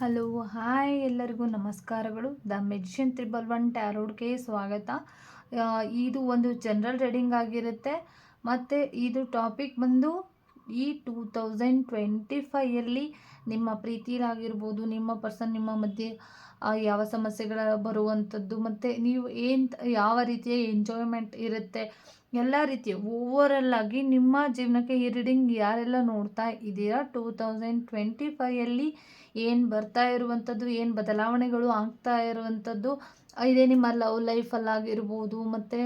Hello, hi ಎಲ್ಲರಿಗೂ ನಮಸ್ಕಾರಗಳು. The magician triple one ಟ್ಯಾರೋಡ್ಗೆ ಸ್ವಾಗತ. ಇದು ಒಂದು ಜನರಲ್ ರೀಡಿಂಗ್ ಆಗಿರುತ್ತೆ. ಮತ್ತು ಇದು ಟಾಪಿಕ್ ಬಂದು ಈ ಟೂ ತೌಸಂಡ್ ಟ್ವೆಂಟಿ ಫೈಯಲ್ಲಿ ನಿಮ್ಮ ಪ್ರೀತಿಲಾಗಿರ್ಬೋದು, ನಿಮ್ಮ ಪರ್ಸನ್ ನಿಮ್ಮ ಮಧ್ಯೆ ಯಾವ ಸಮಸ್ಯೆಗಳ ಬರುವಂಥದ್ದು ಮತ್ತು ನೀವು ಏನು ಯಾವ ರೀತಿಯ ಎಂಜಾಯ್ಮೆಂಟ್ ಇರುತ್ತೆ? ಎಲ್ಲ ರೀತಿಯ ಓವರಲ್ ಆಗಿ ನಿಮ್ಮ ಜೀವನಕ್ಕೆ ಈ ರೀಡಿಂಗ್ ಯಾರೆಲ್ಲ ನೋಡ್ತಾ ಇದ್ದೀರಾ? ಟೂ ತೌಸಂಡ್ ಟ್ವೆಂಟಿ ಫೈಯಲ್ಲಿ ಏನು ಬರ್ತಾ ಇರುವಂಥದ್ದು ಏನು ಬದಲಾವಣೆಗಳು ಆಗ್ತಾ ಇರುವಂಥದ್ದು ಇದೇ ನಿಮ್ಮ ಲವ್ ಲೈಫಲ್ಲಾಗಿರ್ಬೋದು ಮತ್ತು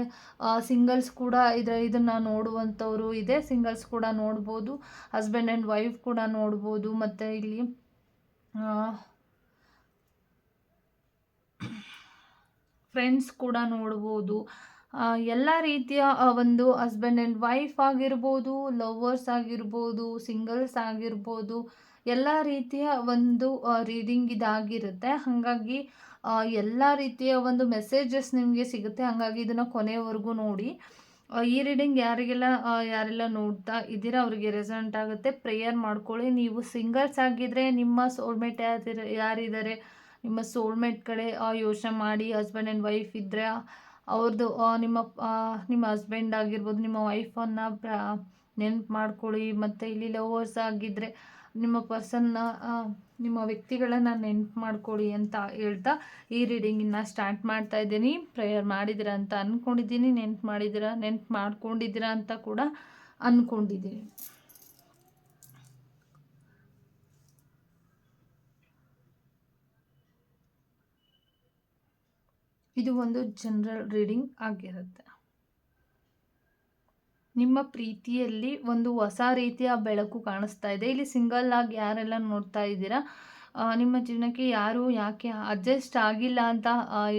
ಸಿಂಗಲ್ಸ್ ಕೂಡ ಇದ್ರ, ಇದನ್ನು ನೋಡುವಂಥವರು ಇದೆ. ಸಿಂಗಲ್ಸ್ ಕೂಡ ನೋಡ್ಬೋದು ಹಸ್ಬೆಂಡ್ ಆ್ಯಂಡ್ ವೈಫ್ ಕೂಡ ನೋಡ್ಬೋದು, ಮತ್ತು ಇಲ್ಲಿ ಫ್ರೆಂಡ್ಸ್ ಕೂಡ ನೋಡ್ಬೋದು. ಎಲ್ಲ ರೀತಿಯ ಒಂದು ಹಸ್ಬೆಂಡ್ ಆ್ಯಂಡ್ ವೈಫ್ ಆಗಿರ್ಬೋದು ಲವರ್ಸ್ ಆಗಿರ್ಬೋದು ಸಿಂಗಲ್ಸ್ ಆಗಿರ್ಬೋದು ಎಲ್ಲ ರೀತಿಯ ಒಂದು ರೀಡಿಂಗ್ ಇದಾಗಿರುತ್ತೆ. ಹಾಗಾಗಿ ಎಲ್ಲ ರೀತಿಯ ಒಂದು ಮೆಸೇಜಸ್ ನಿಮಗೆ ಸಿಗುತ್ತೆ. ಹಾಗಾಗಿ ಇದನ್ನು ಕೊನೆಯವರೆಗೂ ನೋಡಿ. ಈ ರೀಡಿಂಗ್ ಯಾರಿಗೆಲ್ಲ ಯಾರೆಲ್ಲ ನೋಡ್ತಾ ಇದ್ದೀರಾ, ಅವರಿಗೆ ರೆಸಲ್ಟ್ ಆಗುತ್ತೆ. ಪ್ರೇಯರ್ ಮಾಡ್ಕೊಳ್ಳಿ. ನೀವು ಸಿಂಗಲ್ಸ್ ಆಗಿದ್ದರೆ ನಿಮ್ಮ ಸೋಲ್ಮೇಟ್ ಯಾರಿರ ಯಾರಿದ್ದಾರೆ, ನಿಮ್ಮ ಸೋಲ್ಮೇಟ್ ಕಡೆ ಯೋಚನೆ ಮಾಡಿ. ಹಸ್ಬೆಂಡ್ ಆ್ಯಂಡ್ ವೈಫ್ ಇದ್ದರೆ ಅವ್ರದ್ದು ನಿಮ್ಮ ನಿಮ್ಮ ಹಸ್ಬೆಂಡ್ ಆಗಿರ್ಬೋದು, ನಿಮ್ಮ ವೈಫನ್ನು ನೆನ್ಪು ಮಾಡ್ಕೊಳ್ಳಿ. ಮತ್ತು ಇಲ್ಲಿ ಲವರ್ಸ್ ಆಗಿದ್ದರೆ ನಿಮ್ಮ ಪರ್ಸನ್ನ ನಿಮ್ಮ ವ್ಯಕ್ತಿಗಳನ್ನು ನೆನ್ಪು ಮಾಡ್ಕೊಳ್ಳಿ ಅಂತ ಹೇಳ್ತಾ ಈ ರೀಡಿಂಗನ್ನು ಸ್ಟಾರ್ಟ್ ಮಾಡ್ತಾ ಇದ್ದೀನಿ. ಪ್ರೇಯರ್ ಮಾಡಿದ್ದೀರಾ ಅಂತ ಅಂದ್ಕೊಂಡಿದ್ದೀನಿ ನೆನ್ಪು ಮಾಡಿದ್ದೀರಾ, ನೆನ್ಪು ಮಾಡ್ಕೊಂಡಿದ್ದೀರಾ ಅಂತ ಕೂಡ ಅಂದ್ಕೊಂಡಿದ್ದೀನಿ ಇದು ಒಂದು ಜನರಲ್ ರೀಡಿಂಗ್ ಆಗಿರುತ್ತೆ. ನಿಮ್ಮ ಪ್ರೀತಿಯಲ್ಲಿ ಒಂದು ಹೊಸ ರೀತಿಯ ಬೆಳಕು ಕಾಣಿಸ್ತಾ ಇದೆ. ಇಲ್ಲಿ ಸಿಂಗಲ್ ಆಗಿ ಯಾರೆಲ್ಲ ನೋಡ್ತಾ ಇದ್ದೀರಾ? ನಿಮ್ಮ ಜೀವನಕ್ಕೆ ಯಾರು ಯಾಕೆ ಅಡ್ಜಸ್ಟ್ ಆಗಿಲ್ಲ ಅಂತ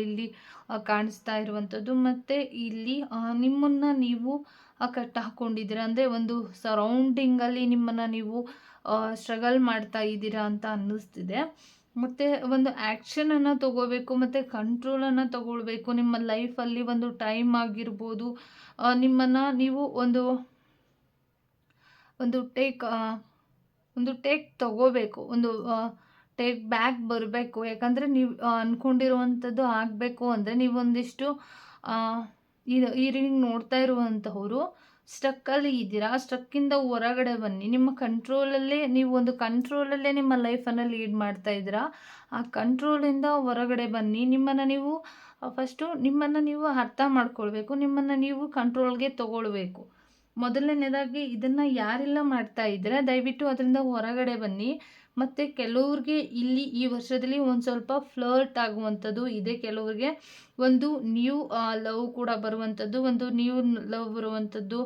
ಇಲ್ಲಿ ಕಾಣಿಸ್ತಾ ಇರುವಂಥದ್ದು. ಮತ್ತು ಇಲ್ಲಿ ನಿಮ್ಮನ್ನು ನೀವು ಕಟ್ಟ ಹಾಕ್ಕೊಂಡಿದ್ದೀರಾ ಅಂದರೆ ಒಂದು ಸರೌಂಡಿಂಗಲ್ಲಿ ನಿಮ್ಮನ್ನು ನೀವು ಸ್ಟ್ರಗಲ್ ಮಾಡ್ತಾ ಇದ್ದೀರಾ ಅಂತ ಅನ್ನಿಸ್ತಿದೆ. ಮತ್ತು ಒಂದು ಆ್ಯಕ್ಷನನ್ನು ತಗೋಬೇಕು, ಮತ್ತು ಕಂಟ್ರೋಲನ್ನು ತಗೊಳ್ಬೇಕು. ನಿಮ್ಮ ಲೈಫಲ್ಲಿ ಒಂದು ಟೈಮ್ ಆಗಿರ್ಬೋದು. ನಿಮ್ಮನ್ನು ನೀವು ಒಂದು ಒಂದು ಟೇಕ್ ಒಂದು ಟೇಕ್ ತಗೋಬೇಕು. ಒಂದು ಟೇಕ್ ಬ್ಯಾಕ್ ಬರಬೇಕು. ಯಾಕಂದರೆ ನೀವು ಅಂದ್ಕೊಂಡಿರುವಂಥದ್ದು ಆಗಬೇಕು ಅಂದರೆ ನೀವೊಂದಿಷ್ಟು ಇದು ಈ ರೀಡಿಂಗ್ ನೋಡ್ತಾ ಇರುವಂತಹವರು ಸ್ಟ್ರಕ್ಕಲ್ಲಿ ಇದ್ದೀರಾ? ಆ ಸ್ಟ್ರಕ್ಕಿಂದ ಹೊರಗಡೆ ಬನ್ನಿ. ನಿಮ್ಮ ಕಂಟ್ರೋಲಲ್ಲೇ ನೀವು ಒಂದು ಕಂಟ್ರೋಲಲ್ಲೇ ನಿಮ್ಮ ಲೈಫನ್ನು ಲೀಡ್ ಮಾಡ್ತಾ ಇದ್ದೀರಾ? ಆ ಕಂಟ್ರೋಲಿಂದ ಹೊರಗಡೆ ಬನ್ನಿ. ನಿಮ್ಮನ್ನು ನೀವು ಫಸ್ಟು ನಿಮ್ಮನ್ನು ನೀವು ಅರ್ಥ ಮಾಡ್ಕೊಳ್ಬೇಕು. ನಿಮ್ಮನ್ನು ನೀವು ಕಂಟ್ರೋಲ್ಗೆ ತಗೊಳ್ಬೇಕು. ಮೊದಲನೇದಾಗಿ ಇದನ್ನು ಯಾರೆಲ್ಲ ಮಾಡ್ತಾ ಇದ್ದೀರಾ? ದಯವಿಟ್ಟು ಅದರಿಂದ ಹೊರಗಡೆ ಬನ್ನಿ. ಮತ್ತು ಕೆಲವ್ರಿಗೆ ಇಲ್ಲಿ ಈ ವರ್ಷದಲ್ಲಿ ಒಂದು ಸ್ವಲ್ಪ ಫ್ಲರ್ಟ್ ಆಗುವಂಥದ್ದು ಇದೆ. ಕೆಲವ್ರಿಗೆ ಒಂದು ನ್ಯೂ ಲವ್ ಕೂಡ ಬರುವಂಥದ್ದು, ಒಂದು ನ್ಯೂ ಲವ್ ಬರುವಂಥದ್ದು,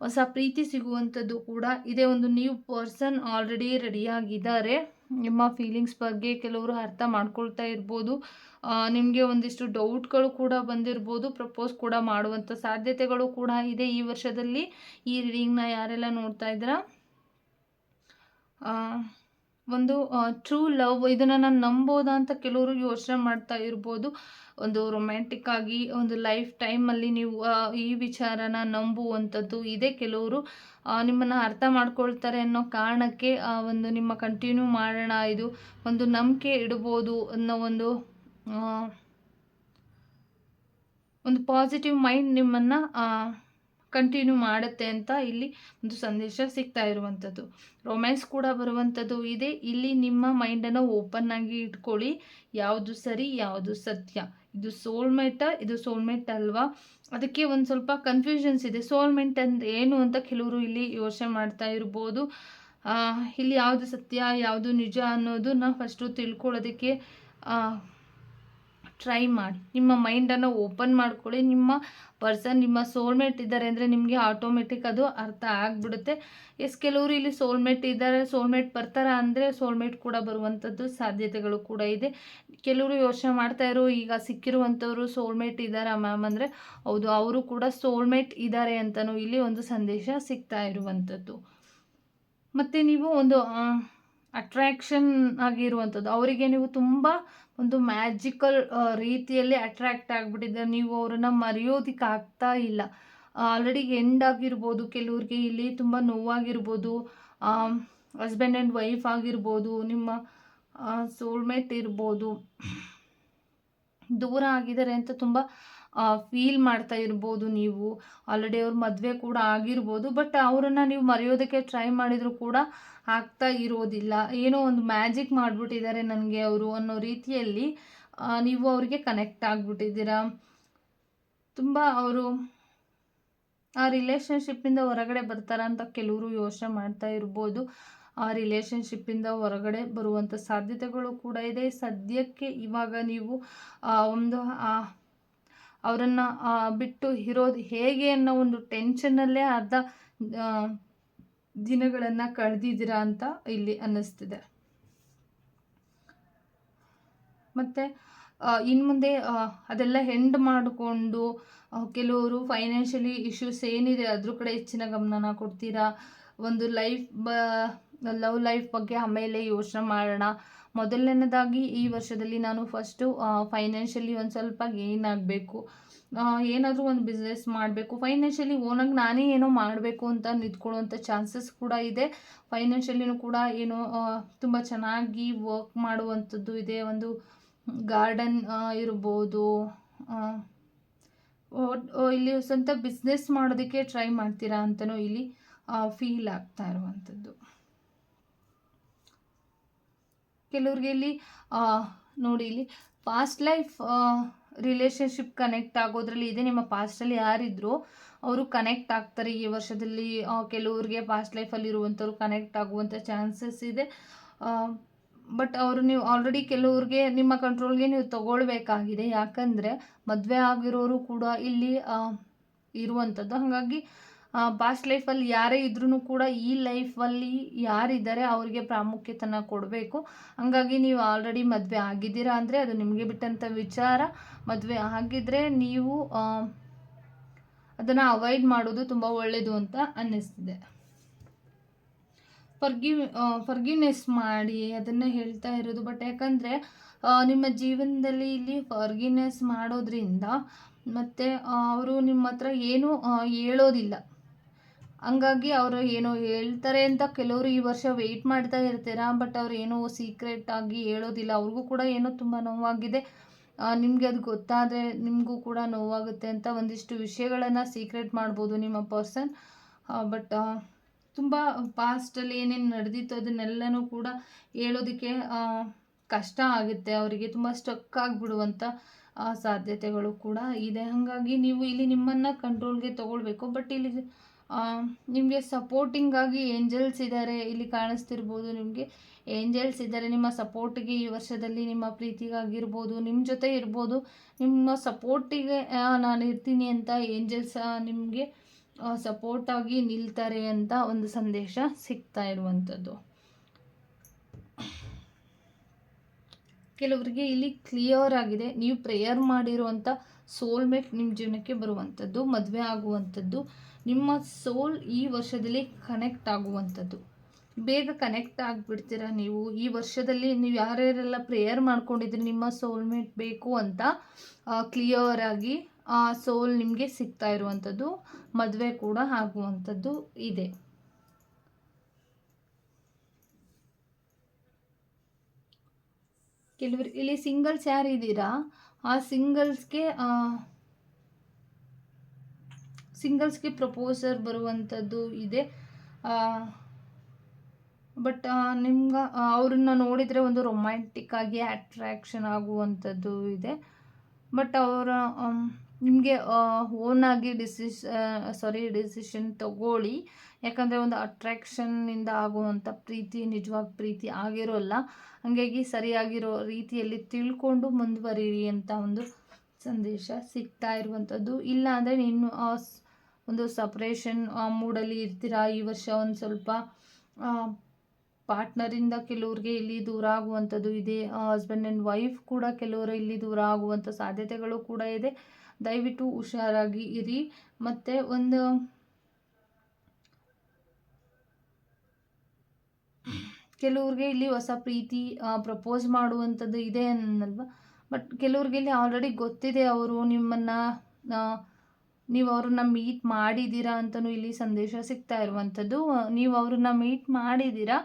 ಹೊಸ ಪ್ರೀತಿ ಸಿಗುವಂಥದ್ದು ಕೂಡ ಇದೆ. ಒಂದು ನ್ಯೂ ಪರ್ಸನ್ ಆಲ್ರೆಡಿ ರೆಡಿಯಾಗಿದ್ದಾರೆ ನಿಮ್ಮ ಫೀಲಿಂಗ್ಸ್ ಬಗ್ಗೆ ಕೆಲವರು ಅರ್ಥ ಮಾಡ್ಕೊಳ್ತಾ ಇರ್ಬೋದು. ನಿಮಗೆ ಒಂದಿಷ್ಟು ಡೌಟ್ಗಳು ಕೂಡ ಬಂದಿರ್ಬೋದು. ಪ್ರಪೋಸ್ ಕೂಡ ಮಾಡುವಂಥ ಸಾಧ್ಯತೆಗಳು ಕೂಡ ಇದೆ ಈ ವರ್ಷದಲ್ಲಿ. ಈ ರೀಡಿಂಗ್ನ ಯಾರೆಲ್ಲ ನೋಡ್ತಾ ಇದ್ದೀರಾ? ಒಂದು ಟ್ರೂ ಲವ್ ಇದನ್ನು ನಾನು ನಂಬೋದಾ ಅಂತ ಕೆಲವರು ಯೋಚನೆ ಮಾಡ್ತಾ ಇರ್ಬೋದು. ಒಂದು ರೊಮ್ಯಾಂಟಿಕ್ ಆಗಿ, ಒಂದು ಲೈಫ್ ಟೈಮಲ್ಲಿ ನೀವು ಈ ವಿಚಾರನ ನಂಬುವಂಥದ್ದು ಇದೆ ಕೆಲವರು. ನಿಮ್ಮನ್ನು ಅರ್ಥ ಮಾಡ್ಕೊಳ್ತಾರೆ ಅನ್ನೋ ಕಾರಣಕ್ಕೆ ಒಂದು ನಿಮ್ಮ ಕಂಟಿನ್ಯೂ ಮಾಡೋಣ, ಇದು ಒಂದು ನಂಬಿಕೆ ಇಡ್ಬೋದು ಅನ್ನೋ ಒಂದು ಒಂದು ಪಾಸಿಟಿವ್ ಮೈಂಡ್ ನಿಮ್ಮನ್ನು ಕಂಟಿನ್ಯೂ ಮಾಡುತ್ತೆ ಅಂತ ಇಲ್ಲಿ ಒಂದು ಸಂದೇಶ ಸಿಗ್ತಾ ಇರುವಂಥದ್ದು. ರೊಮ್ಯಾನ್ಸ್ ಕೂಡ ಬರುವಂಥದ್ದು ಇದೆ. ಇಲ್ಲಿ ನಿಮ್ಮ ಮೈಂಡನ್ನು ಓಪನ್ ಆಗಿ ಇಟ್ಕೊಳ್ಳಿ. ಯಾವುದು ಸರಿ, ಯಾವುದು ಸತ್ಯ. ಇದು ಸೋಲ್ಮೇಟ ಇದು ಸೋಲ್ಮೇಟ್ ಅಲ್ವಾ? ಅದಕ್ಕೆ ಒಂದು ಸ್ವಲ್ಪ ಕನ್ಫ್ಯೂಷನ್ಸ್ ಇದೆ. ಸೋಲ್ಮೆಂಟ್ ಅಂದ್ರೆ ಏನು ಅಂತ ಕೆಲವರು ಇಲ್ಲಿ ಯೋಚನೆ ಮಾಡ್ತಾ ಇರ್ಬೋದು. ಇಲ್ಲಿ ಯಾವುದು ಸತ್ಯ, ಯಾವುದು ನಿಜ ಅನ್ನೋದನ್ನ ಫಸ್ಟು ತಿಳ್ಕೊಳ್ಳೋದಕ್ಕೆ ಟ್ರೈ ಮಾಡಿ. ನಿಮ್ಮ ಮೈಂಡನ್ನು ಓಪನ್ ಮಾಡ್ಕೊಳ್ಳಿ. ನಿಮ್ಮ ಪರ್ಸನ್ ನಿಮ್ಮ ಸೋಲ್ಮೇಟ್ ಇದ್ದಾರೆ ಅಂದರೆ ನಿಮಗೆ ಆಟೋಮೆಟಿಕ್ ಅದು ಅರ್ಥ ಆಗಿಬಿಡುತ್ತೆ. ಎಸ್ ಕೆಲವರು ಇಲ್ಲಿ ಸೋಲ್ಮೇಟ್ ಇದ್ದಾರೆ. ಸೋಲ್ಮೇಟ್ ಬರ್ತಾರ ಅಂದರೆ ಸೋಲ್ಮೇಟ್ ಕೂಡ ಬರುವಂಥದ್ದು ಸಾಧ್ಯತೆಗಳು ಕೂಡ ಇದೆ. ಕೆಲವರು ಯೋಚನೆ ಮಾಡ್ತಾ ಇರೋ ಈಗ ಸಿಕ್ಕಿರುವಂಥವ್ರು ಸೋಲ್ಮೇಟ್ ಇದ್ದಾರಾ ಮ್ಯಾಮ್ ಅಂದರೆ ಹೌದು, ಅವರು ಕೂಡ ಸೋಲ್ಮೇಟ್ ಇದ್ದಾರೆ ಅಂತಲೂ ಇಲ್ಲಿ ಒಂದು ಸಂದೇಶ ಸಿಗ್ತಾ ಇರುವಂಥದ್ದು ಮತ್ತು ನೀವು ಒಂದು ಅಟ್ರ್ಯಾಕ್ಷನ್ ಆಗಿರುವಂಥದ್ದು ಅವರಿಗೆ ನೀವು ತುಂಬ ಒಂದು ಮ್ಯಾಜಿಕಲ್ ರೀತಿಯಲ್ಲಿ ಅಟ್ರ್ಯಾಕ್ಟ್ ಆಗಿಬಿಟ್ಟಿದ್ದಾರೆ ನೀವು ಅವರನ್ನು ಮರೆಯೋದಿಕ್ಕೆ ಆಗ್ತಾ ಇಲ್ಲ ಆಲ್ರೆಡಿ ಎಂಡ್ ಆಗಿರ್ಬೋದು, ಕೆಲವ್ರಿಗೆ ಇಲ್ಲಿ ತುಂಬ ನೋವಾಗಿರ್ಬೋದು ಹಸ್ಬೆಂಡ್ ಆ್ಯಂಡ್ ವೈಫ್ ಆಗಿರ್ಬೋದು, ನಿಮ್ಮ ಸೋಲ್ಮೇಟ್ ಇರ್ಬೋದು. ದೂರ ಆಗಿದ್ದಾರೆ ಅಂತ ತುಂಬ ಫೀಲ್ ಮಾಡ್ತಾ ಇರ್ಬೋದು ನೀವು. ಆಲ್ರೆಡಿ ಅವ್ರ ಮದುವೆ ಕೂಡ ಆಗಿರ್ಬೋದು ಬಟ್ ಅವರನ್ನು ನೀವು ಮರೆಯೋದಕ್ಕೆ ಟ್ರೈ ಮಾಡಿದರೂ ಕೂಡ ಆಗ್ತಾ ಇರೋದಿಲ್ಲ. ಏನೋ ಒಂದು ಮ್ಯಾಜಿಕ್ ಮಾಡಿಬಿಟ್ಟಿದ್ದಾರೆ ನನಗೆ ಅವರು ಅನ್ನೋ ರೀತಿಯಲ್ಲಿ ನೀವು ಅವರಿಗೆ ಕನೆಕ್ಟ್ ಆಗಿಬಿಟ್ಟಿದ್ದೀರಾ. ತುಂಬ ಅವರು ಆ ರಿಲೇಷನ್ಶಿಪ್ಪಿಂದ ಹೊರಗಡೆ ಬರ್ತಾರ ಅಂತ ಕೆಲವರು ಯೋಚನೆ ಮಾಡ್ತಾ ಇರ್ಬೋದು. ಆ ರಿಲೇಷನ್ಶಿಪ್ಪಿಂದ ಹೊರಗಡೆ ಬರುವಂಥ ಸಾಧ್ಯತೆಗಳು ಕೂಡ ಇದೆ. ಸದ್ಯಕ್ಕೆ ಇವಾಗ ನೀವು ಒಂದು ಅವರನ್ನು ಬಿಟ್ಟು ಇರೋದು ಹೇಗೆ ಅನ್ನೋ ಒಂದು ಟೆನ್ಷನ್ನಲ್ಲೇ ಅರ್ಧ ದಿನಗಳನ್ನು ಕಳೆದಿದ್ದೀರಾ ಅಂತ ಇಲ್ಲಿ ಅನ್ನಿಸ್ತಿದೆ. ಮತ್ತು ಇನ್ನು ಮುಂದೆ ಅದೆಲ್ಲ ಹೆಂಡ್ ಮಾಡಿಕೊಂಡು ಕೆಲವರು ಫೈನಾನ್ಷಿಯಲಿ ಇಶ್ಯೂಸ್ ಏನಿದೆ ಅದ್ರ ಕಡೆ ಹೆಚ್ಚಿನ ಗಮನನ ಕೊಡ್ತೀರಾ? ಒಂದು ಲೈಫ್ ಬ, ಲವ್ ಲೈಫ್ ಬಗ್ಗೆ ಆಮೇಲೆ ಯೋಚನೆ ಮಾಡೋಣ. ಮೊದಲನೇದಾಗಿ ಈ ವರ್ಷದಲ್ಲಿ ನಾನು ಫಸ್ಟು ಫೈನಾನ್ಷಿಯಲಿ ಒಂದು ಸ್ವಲ್ಪ ಗೇನ್ ಆಗಬೇಕು. ಏನಾದರೂ ಒಂದು ಬಿಸ್ನೆಸ್ ಮಾಡಬೇಕು. ಫೈನಾನ್ಷಿಯಲಿ ಓನಾಗಿ ನಾನೇ ಏನೋ ಮಾಡಬೇಕು ಅಂತ ನಿಂತ್ಕೊಳ್ಳುವಂಥ ಚಾನ್ಸಸ್ ಕೂಡ ಇದೆ. ಫೈನಾನ್ಷಿಯಲಿನೂ ಕೂಡ ಏನೋ ತುಂಬ ಚೆನ್ನಾಗಿ ವರ್ಕ್ ಮಾಡುವಂಥದ್ದು ಇದೆ. ಒಂದು ಗಾರ್ಡನ್ ಇರ್ಬೋದು. ಇಲ್ಲಿ ಸ್ವಂತ ಬಿಸ್ನೆಸ್ ಮಾಡೋದಕ್ಕೆ ಟ್ರೈ ಮಾಡ್ತೀರಾ ಅಂತಲೂ ಇಲ್ಲಿ ಫೀಲ್ ಆಗ್ತಾ ಇರುವಂಥದ್ದು. ಕೆಲವ್ರಿಗೆ ಇಲ್ಲಿ ನೋಡಿ ಇಲ್ಲಿ ಪಾಸ್ಟ್ ಲೈಫ್ ರಿಲೇಶನ್ಶಿಪ್ ಕನೆಕ್ಟ್ ಆಗೋದ್ರಲ್ಲಿ ಇದೆ. ನಿಮ್ಮ ಪಾಸ್ಟಲ್ಲಿ ಯಾರಿದ್ರು, ಅವರು ಕನೆಕ್ಟ್ ಆಗ್ತಾರೆ ಈ ವರ್ಷದಲ್ಲಿ. ಕೆಲವ್ರಿಗೆ ಪಾಸ್ಟ್ ಲೈಫಲ್ಲಿ ಇರುವಂಥವ್ರು ಕನೆಕ್ಟ್ ಆಗುವಂಥ ಚಾನ್ಸಸ್ ಇದೆ. ಬಟ್ ಅವರು ನೀವು ಆಲ್ರೆಡಿ ಕೆಲವ್ರಿಗೆ, ನಿಮ್ಮ ಕಂಟ್ರೋಲ್ಗೆ ನೀವು ತಗೊಳ್ಬೇಕಾಗಿದೆ. ಯಾಕಂದರೆ ಮದುವೆ ಆಗಿರೋರು ಕೂಡ ಇಲ್ಲಿ ಇರುವಂಥದ್ದು. ಹಾಗಾಗಿ ಪಾಸ್ಟ್ ಲೈಫಲ್ಲಿ ಯಾರೇ ಇದ್ರೂ ಕೂಡ ಈ ಲೈಫಲ್ಲಿ ಯಾರಿದ್ದಾರೆ ಅವರಿಗೆ ಪ್ರಾಮುಖ್ಯತೆನ ಕೊಡಬೇಕು. ಹಾಗಾಗಿ ನೀವು ಆಲ್ರೆಡಿ ಮದುವೆ ಆಗಿದ್ದೀರಾ ಅಂದರೆ ಅದು ನಿಮಗೆ ಬಿಟ್ಟಂಥ ವಿಚಾರ. ಮದುವೆ ಆಗಿದ್ದರೆ ನೀವು ಅದನ್ನು ಅವಾಯ್ಡ್ ಮಾಡೋದು ತುಂಬ ಒಳ್ಳೆಯದು ಅಂತ ಅನ್ನಿಸ್ತಿದೆ. ಫರ್ಗಿವ್ ಫರ್ಗಿವ್ನೆಸ್ ಮಾಡಿ ಅದನ್ನು ಹೇಳ್ತಾ ಇರೋದು. ಬಟ್ ಯಾಕಂದರೆ ನಿಮ್ಮ ಜೀವನದಲ್ಲಿ ಇಲ್ಲಿ ಫರ್ಗಿವ್ನೆಸ್ ಮಾಡೋದ್ರಿಂದ ಮತ್ತು ಅವರು ನಿಮ್ಮ ಹತ್ರ ಏನೂ ಹೇಳೋದಿಲ್ಲ. ಹಂಗಾಗಿ ಅವರು ಏನೋ ಹೇಳ್ತಾರೆ ಅಂತ ಕೆಲವರು ಈ ವರ್ಷ ವೆಯ್ಟ್ ಮಾಡ್ತಾ ಇರ್ತೀರಾ ಬಟ್ ಅವ್ರು ಏನೋ ಸೀಕ್ರೆಟ್ ಆಗಿ ಹೇಳೋದಿಲ್ಲ. ಅವ್ರಿಗೂ ಕೂಡ ಏನೋ ತುಂಬ ನೋವಾಗಿದೆ. ನಿಮಗೆ ಅದು ಗೊತ್ತಾದರೆ ನಿಮಗೂ ಕೂಡ ನೋವಾಗುತ್ತೆ ಅಂತ ಒಂದಿಷ್ಟು ವಿಷಯಗಳನ್ನು ಸೀಕ್ರೆಟ್ ಮಾಡ್ಬೋದು ನಿಮ್ಮ ಪರ್ಸನ್ ಬಟ್ ತುಂಬ ಪಾಸ್ಟಲ್ಲಿ ಏನೇನು ನಡೆದಿತ್ತು ಅದನ್ನೆಲ್ಲನೂ ಕೂಡ ಹೇಳೋದಕ್ಕೆ ಕಷ್ಟ ಆಗುತ್ತೆ. ಅವರಿಗೆ ತುಂಬ ಸ್ಟಕ್ ಆಗಿಬಿಡುವಂಥ ಸಾಧ್ಯತೆಗಳು ಕೂಡ ಇದೆ. ಹಾಗಾಗಿ ನೀವು ಇಲ್ಲಿ ನಿಮ್ಮನ್ನು ಕಂಟ್ರೋಲ್ಗೆ ತೊಗೊಳ್ಬೇಕು. ಬಟ್ ಇಲ್ಲಿ ನಿಮಗೆ ಸಪೋರ್ಟಿಂಗಾಗಿ ಏಂಜಲ್ಸ್ ಇದ್ದಾರೆ ಇಲ್ಲಿ ಕಾಣಿಸ್ತಿರ್ಬೋದು ನಿಮಗೆ. ಏಂಜಲ್ಸ್ ಇದ್ದಾರೆ ನಿಮ್ಮ ಸಪೋರ್ಟಿಗೆ ಈ ವರ್ಷದಲ್ಲಿ ನಿಮ್ಮ ಪ್ರೀತಿಗಾಗಿರ್ಬೋದು ನಿಮ್ಮ ಜೊತೆ ಇರ್ಬೋದು. ನಿಮ್ಮ ಸಪೋರ್ಟಿಗೆ ನಾನು ಇರ್ತೀನಿ ಅಂತ ಏಂಜಲ್ಸ್ ನಿಮಗೆ ಸಪೋರ್ಟಾಗಿ ನಿಲ್ತಾರೆ ಅಂತ ಒಂದು ಸಂದೇಶ ಸಿಗ್ತಾ ಇರುವಂಥದ್ದು. ಕೆಲವರಿಗೆ ಇಲ್ಲಿ ಕ್ಲಿಯರ್ ಆಗಿದೆ. ನೀವು ಪ್ರೇಯರ್ ಮಾಡಿರುವಂಥ ಸೋಲ್ಮೇಟ್ ನಿಮ್ಮ ಜೀವನಕ್ಕೆ ಬರುವಂಥದ್ದು ಮದುವೆ ಆಗುವಂಥದ್ದು ನಿಮ್ಮ ಸೋಲ್ ಈ ವರ್ಷದಲ್ಲಿ ಕನೆಕ್ಟ್ ಆಗುವಂಥದ್ದು ಬೇಗ ಕನೆಕ್ಟ್ ಆಗಿಬಿಡ್ತೀರ ನೀವು? ಈ ವರ್ಷದಲ್ಲಿ ನೀವು ಯಾರ್ಯಾರೆಲ್ಲ ಪ್ರೇಯರ್ ಮಾಡ್ಕೊಂಡಿದ್ರೆ ನಿಮ್ಮ ಸೋಲ್ಮೇಟ್ ಬೇಕು ಅಂತ ಕ್ಲಿಯರ್ ಆಗಿ ಆ ಸೋಲ್ ನಿಮಗೆ ಸಿಗ್ತಾ ಇರುವಂಥದ್ದು ಮದುವೆ ಕೂಡ ಆಗುವಂಥದ್ದು ಇದೆ. ಕೆಲವರು, ಇಲ್ಲಿ ಸಿಂಗಲ್ಸ್ ಯಾರಿದ್ದೀರಾ ಆ ಸಿಂಗಲ್ಸ್ಗೆ ಸಿಂಗಲ್ಸ್ಗೆ ಪ್ರಪೋಸರ್ ಬರುವಂಥದ್ದು ಇದೆ. ಬಟ್ ನಿಮ್ಗೆ ಅವ್ರನ್ನ ನೋಡಿದರೆ ಒಂದು ರೊಮ್ಯಾಂಟಿಕ್ ಆಗಿ ಅಟ್ರ್ಯಾಕ್ಷನ್ ಆಗುವಂಥದ್ದು ಇದೆ. ಬಟ್ ಅವರ ನಿಮಗೆ ಓನಾಗಿ ಡಿಸಿಷ್ ಸಾರಿ ಡಿಸಿಷನ್ ತಗೊಳ್ಳಿ. ಯಾಕಂದರೆ ಒಂದು ಅಟ್ರ್ಯಾಕ್ಷನ್ನಿಂದ ಆಗುವಂಥ ಪ್ರೀತಿ, ನಿಜವಾಗ ಪ್ರೀತಿ ಆಗಿರೋಲ್ಲ ಹಾಗಾಗಿ ಸರಿಯಾಗಿರೋ ರೀತಿಯಲ್ಲಿ ತಿಳ್ಕೊಂಡು ಮುಂದುವರಿರಿ ಅಂತ ಒಂದು ಸಂದೇಶ ಸಿಗ್ತಾ ಇರುವಂಥದ್ದು ಇಲ್ಲ ಅಂದರೆ ನೀನು ಒಂದು ಸಪ್ರೇಷನ್ ಆ ಮೂಡಲ್ಲಿ ಇರ್ತೀರಾ? ಈ ವರ್ಷ ಒಂದು ಸ್ವಲ್ಪ ಪಾರ್ಟ್ನರಿಂದ ಕೆಲವ್ರಿಗೆ ಇಲ್ಲಿ ದೂರ ಆಗುವಂಥದ್ದು ಇದೆ. ಹಸ್ಬೆಂಡ್ ಆ್ಯಂಡ್ ವೈಫ್ ಕೂಡ ಕೆಲವರು ಇಲ್ಲಿ ದೂರ ಆಗುವಂಥ ಸಾಧ್ಯತೆಗಳು ಕೂಡ ಇದೆ. ದಯವಿಟ್ಟು ಹುಷಾರಾಗಿ ಇರಿ. ಮತ್ತು ಒಂದು ಕೆಲವ್ರಿಗೆ ಇಲ್ಲಿ ಹೊಸ ಪ್ರೀತಿ ಪ್ರಪೋಸ್ ಮಾಡುವಂಥದ್ದು ಇದೆ ಅನ್ನಲ್ವ ಬಟ್ ಕೆಲವ್ರಿಗೆ ಇಲ್ಲಿ ಆಲ್ರೆಡಿ ಗೊತ್ತಿದೆ ಅವರು ನಿಮ್ಮನ್ನು ನೀವು ಅವ್ರನ್ನ ಮೀಟ್ ಮಾಡಿದ್ದೀರಾ ಅಂತಲೂ ಇಲ್ಲಿ ಸಂದೇಶ ಸಿಗ್ತಾ ಇರುವಂಥದ್ದು. ನೀವು ಅವ್ರನ್ನ ಮೀಟ್ ಮಾಡಿದ್ದೀರಾ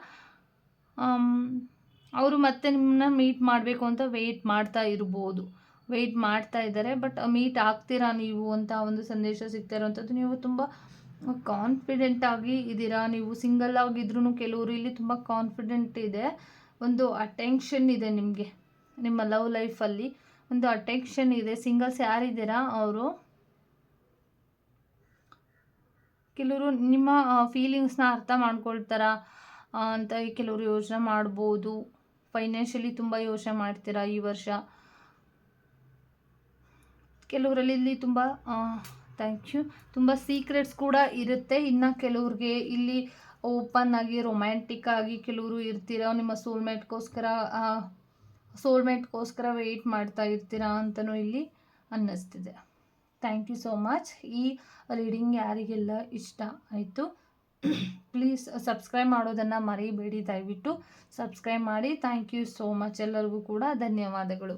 ಅವರು ಮತ್ತೆ ನಿಮ್ಮನ್ನ ಮೀಟ್ ಮಾಡಬೇಕು ಅಂತ ವೆಯ್ಟ್ ಮಾಡ್ತಾ ಇರ್ಬೋದು. ವೆಯ್ಟ್ ಮಾಡ್ತಾ ಇದ್ದಾರೆ ಬಟ್ ಮೀಟ್ ಆಗ್ತೀರಾ ನೀವು ಅಂತ ಒಂದು ಸಂದೇಶ ಸಿಗ್ತಾ ಇರುವಂಥದ್ದು. ನೀವು ತುಂಬ ಕಾನ್ಫಿಡೆಂಟ್ ಆಗಿ ಇದ್ದೀರಾ? ನೀವು ಸಿಂಗಲ್ ಆಗಿದ್ರೂ ಕೆಲವರು ಇಲ್ಲಿ ತುಂಬ ಕಾನ್ಫಿಡೆಂಟ್ ಇದೆ. ಒಂದು ಅಟೆನ್ಷನ್ ಇದೆ ನಿಮಗೆ, ನಿಮ್ಮ ಲವ್ ಲೈಫಲ್ಲಿ ಒಂದು ಅಟೆನ್ಷನ್ ಇದೆ. ಸಿಂಗಲ್ಸ್ ಯಾರಿದ್ದೀರಾ ಅವರು? ಕೆಲವರು ನಿಮ್ಮ ಫೀಲಿಂಗ್ಸ್ನ ಅರ್ಥ ಮಾಡ್ಕೊಳ್ತಾರ? ಅಂತ ಕೆಲವರು ಯೋಚನೆ ಮಾಡ್ಬೋದು. ಫೈನಾನ್ಷಿಯಲಿ ತುಂಬ ಯೋಚನೆ ಮಾಡ್ತೀರಾ ಈ ವರ್ಷ? ಕೆಲವರಲ್ಲಿ ಇಲ್ಲಿ ತುಂಬ ಥ್ಯಾಂಕ್ ಯು. ತುಂಬ ಸೀಕ್ರೆಟ್ಸ್ ಕೂಡ ಇರುತ್ತೆ. ಇನ್ನು ಕೆಲವ್ರಿಗೆ ಇಲ್ಲಿ ಓಪನ್ ಆಗಿ ರೊಮ್ಯಾಂಟಿಕ್ ಆಗಿ ಕೆಲವರು ಇರ್ತೀರಾ, ನಿಮ್ಮ ಸೋಲ್ಮೇಟ್ಗೋಸ್ಕರ ಸೋಲ್ಮೇಟ್ಗೋಸ್ಕರ ವೆಯ್ಟ್ ಮಾಡ್ತಾ ಇರ್ತೀರಾ ಅಂತಲೂ ಇಲ್ಲಿ ಅನ್ನಿಸ್ತಿದೆ. Thank you so much. ಈ ರೀಡಿಂಗ್ ಯಾರಿಗೆಲ್ಲ ಇಷ್ಟ ಆಯಿತು ಪ್ಲೀಸ್ ಸಬ್ಸ್ಕ್ರೈಬ್ ಮಾಡೋದನ್ನು ಮರಿಬೇಡಿ. ದಯವಿಟ್ಟು ಸಬ್ಸ್ಕ್ರೈಬ್ ಮಾಡಿ. ಥ್ಯಾಂಕ್ ಯು ಸೋ ಮಚ್ ಎಲ್ಲರಿಗೂ ಕೂಡ. ಧನ್ಯವಾದಗಳು.